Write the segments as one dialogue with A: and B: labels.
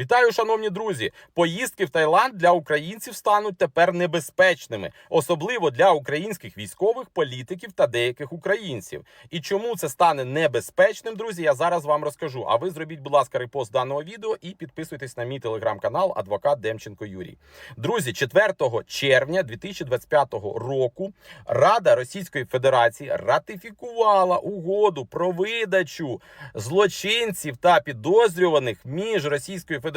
A: Вітаю, шановні друзі! Поїздки в Таїланд для українців стануть тепер небезпечними, особливо для українських військових, політиків та деяких українців. І чому це стане небезпечним, друзі? Я зараз вам розкажу. А ви зробіть, будь ласка, репост даного відео і підписуйтесь на мій телеграм-канал Адвокат Демченко Юрій. Друзі, 4 червня 2025 року Рада Російської Федерації ратифікувала угоду про видачу злочинців та підозрюваних між Російською Федерацією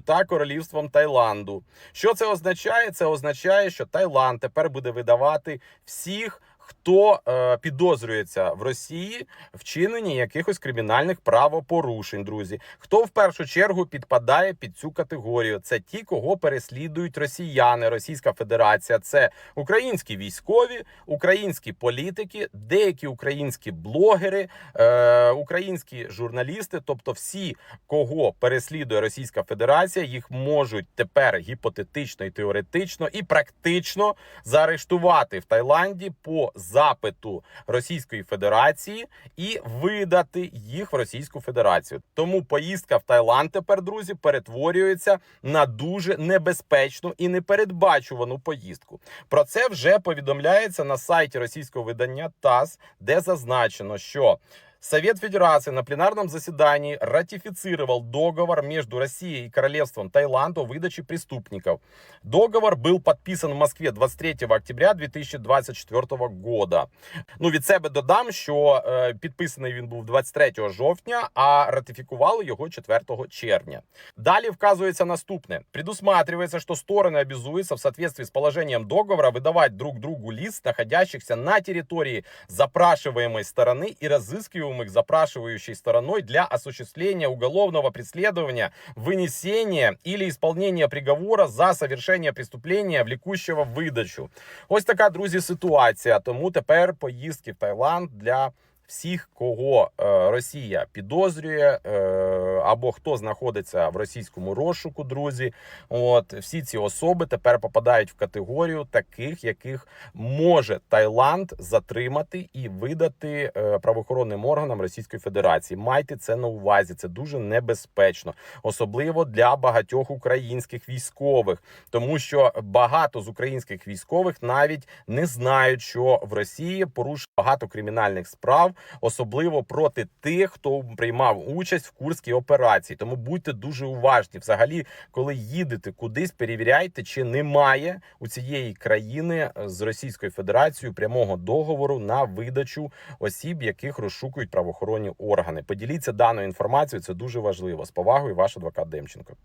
A: та Королівством Таїланду. Що це означає? Це означає, що Таїланд тепер буде видавати всіх. Хто е, підозрюється в Росії в чиненні якихось кримінальних правопорушень, друзі? Хто в першу чергу підпадає під цю категорію? Це ті, кого переслідують росіяни, Російська Федерація, це українські військові, українські політики, деякі українські блогери, е, українські журналісти, тобто всі, кого переслідує Російська Федерація, їх можуть тепер гіпотетично і теоретично і практично заарештувати в Таїланді по запиту Російської Федерації і видати їх в Російську Федерацію. Тому поїздка в Таїланд тепер, друзі, перетворюється на дуже небезпечну і непередбачувану поїздку. Про це вже повідомляється на сайті російського видання ТАСС, де зазначено, що Совет Федерации на пленарном заседании ратифицировал договор между Россией и Королевством Таиланд о выдаче преступников. Договор был подписан в Москве 23 октября 2024 года. Ну, від себе додам, що е, підписаний він був 23 жовтня, а ратифікували його 4 червня. Далі вказується наступне. Предусматривается, что стороны обязуются в соответствии с положением договора выдавать друг другу лиц, находящихся на территории запрашиваемой стороны и разыскиваемых запрашивающей стороной для осуществления уголовного преследования, вынесения или исполнения приговора за совершение преступления, влекущего в видачу. Ось така, друзі, ситуація. Тому тепер поїздки в Таїланд для Всіх, кого е, Росія підозрює, е, або хто знаходиться в російському розшуку, друзі. От всі ці особи тепер попадають в категорію таких, яких може Таїланд затримати і видати е, правоохоронним органам Російської Федерації. Майте це на увазі. Це дуже небезпечно, особливо для багатьох українських військових, тому що багато з українських військових навіть не знають, що в Росії порушено багато кримінальних справ, особливо проти тих, хто приймав участь в курській операції. Тому будьте дуже уважні. Взагалі, коли їдете кудись, перевіряйте, чи немає у цієї країни з Російською Федерацією прямого договору на видачу осіб, яких розшукують правоохоронні органи. Поділіться даною інформацією. Це дуже важливо. З повагою, ваш адвокат Демченко.